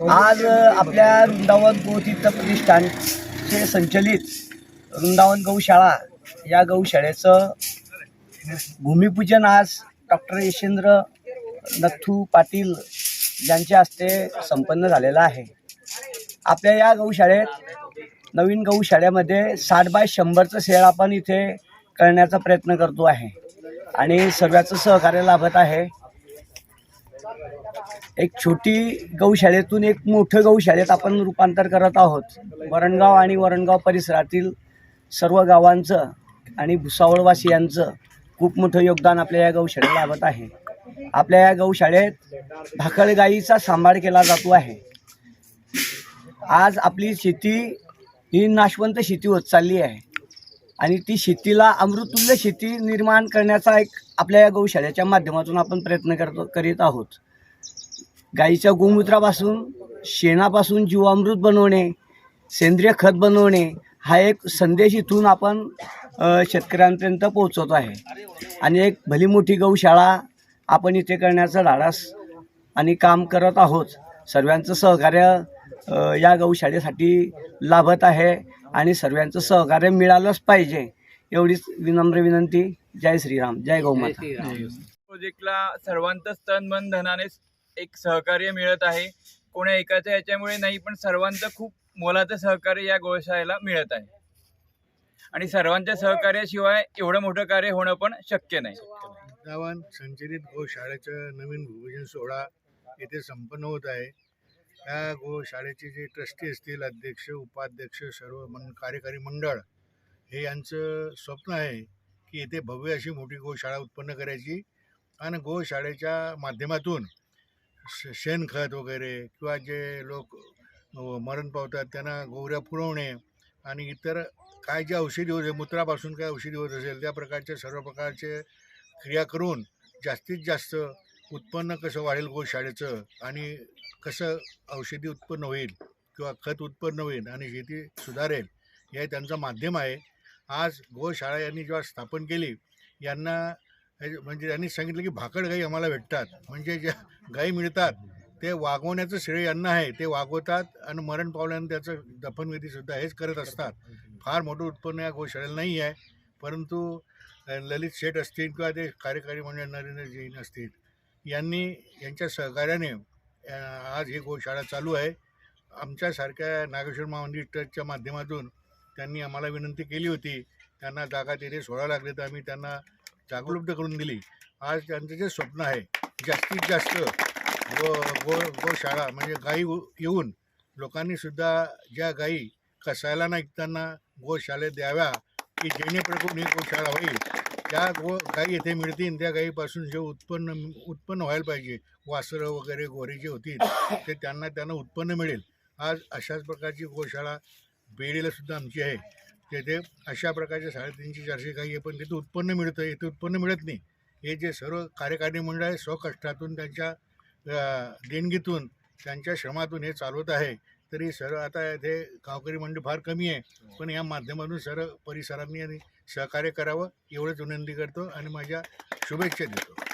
आज आपल्या वृंदावन गोतीर्थ प्रतिष्ठानचे संचलित वृंदावन गौशाळा या गौशाळेचं भूमिपूजन आज डॉक्टर यशेंद्र नथू पाटील यांच्या हस्ते संपन्न झालेलं आहे. आपल्या या गौशाळेत नवीन गौशाळेमध्ये साठ बाय शंभरचं शेळ आपण इथे करण्याचा प्रयत्न करतो आहे. आणि सगळ्याचं सहकार्य लाभत आहे. एक छोटी गौशाळेतून एक मोठं गौशाळेत आपण रूपांतर करत आहोत. वरणगाव आणि वरणगाव परिसरातील सर्व गावांचं आणि भुसावळवासियांचं खूप मोठं योगदान आपल्या या गौशाळेला लाभत आहे. आपल्या या गौशाळेत भाकड गाईचा सांभाळ केला जातो आहे. आज आपली शेती ही नाशवंत शेती होत चालली आहे. आणि ती शेतीला अमृतुल्य शेती निर्माण करण्याचा एक आपल्या या गौशाळेच्या माध्यमातून आपण प्रयत्न करतो करीत आहोत. गाईच्या गोमूत्रापासून शेणापासून जीवामृत बनवणे सेंद्रिय खत बनवणे हा एक संदेश इथून आपण शेतकऱ्यांपर्यंत पोहोचवतो आहे. आणि एक भली मोठी गौशाळा आपण इथे करण्याचं धाडस आणि काम करत आहोत. सर्वांचं सहकार्य या गौशाळेसाठी लाभत आहे आणि सर्वांचं सहकार्य मिळालंच पाहिजे. एवढीच विनम्र विनंती. जय श्रीराम. जय गौमाता प्रोजेक्टला सर्वांचं तन मन धनाने एक सहकार्य मिळत आहे. कोणा एकाच्या याच्यामुळे नाही पण सर्वांचं खूप मोलाचं सहकार्य या गोशाळेला मिळत आहे. आणि सर्वांच्या सहकार्याशिवाय एवढं मोठं कार्य होणं पण शक्य नाही. वृंदावन संचलित गोशाळेचा नवीन भूमिजन सोहळा येथे संपन्न होत आहे. या गोशाळेचे जे ट्रस्टी असतील अध्यक्ष उपाध्यक्ष सर्व मन कार्यकारी मंडळ हे यांचं स्वप्न आहे की येथे भव्य अशी मोठी गोशाळा उत्पन्न करायची. आणि गोशाळेच्या माध्यमातून शे शेणखत वगैरे किंवा जे लोक मरण पावतात त्यांना गोवऱ्या पुरवणे आणि इतर काय जे औषधी होते मूत्रापासून काय औषधी होत असेल त्या प्रकारचे सर्व प्रकारचे क्रिया करून जास्तीत जास्त उत्पन्न कसं वाढेल गोशाळेचं आणि कसं औषधी उत्पन्न होईल किंवा खत उत्पन्न होईल आणि शेती सुधारेल हे त्यांचं माध्यम आहे. आज गोशाळा यांनी जेव्हा स्थापन केली यांना म्हणजे त्यांनी सांगितलं की भाकड गाई आम्हाला भेटतात. म्हणजे ज्या गाई मिळतात ते वागवण्याचं श्रेय यांना आहे. ते वागवतात आणि मरण पावल्यानं त्याचं दफनविधीसुद्धा हेच करत असतात. फार मोठं उत्पन्न या गोशाळेला नाही आहे. परंतु ललित शेठ असतील किंवा ते कार्यकारी मंडळ नरेंद्र जैन असतील यांनी यांच्या सहकार्याने आज ही गोशाळा चालू आहे. आमच्यासारख्या नागेश्वर महामंदिर ट्रस्टच्या माध्यमातून त्यांनी आम्हाला विनंती केली होती. त्यांना जागा तिथे सोडा लागले तर आम्ही त्यांना उपलब्ध करून दिली. आज त्यांचं जे स्वप्न आहे जास्तीत जास्त गो गो गोशाळा म्हणजे गाई उ- येऊन लोकांनीसुद्धा ज्या गाई कसायला ऐकताना गोशाळेत द्याव्या की जेणेकरून ही गोशाळा होईल. ज्या गो गाई येथे मिळतील त्या गाईपासून जे उत्पन्न उत्पन्न व्हायला पाहिजे वासरं वगैरे गोरे जे होतील ते त्यांना त्यांना उत्पन्न मिळेल. आज अशाच प्रकारची गोशाळा बेडीला सुद्धा आमची आहे. तेथे अशा प्रकारच्या साडेतीनशे चारशे गाई आहे पण तिथे उत्पन्न मिळतं. येथे उत्पन्न मिळत नाही. हे जे सर्व कार्यकारी मंडळ आहे स्वकष्टातून त्यांच्या देणगीतून त्यांच्या श्रमातून हे चालवत आहे. तरी सर्व आता येथे गावकरी मंडळ फार कमी आहे. पण या माध्यमातून सर्व परिसरांनी आणि सहकार्य करावं एवढंच विनंती करतो आणि माझ्या शुभेच्छा देतो.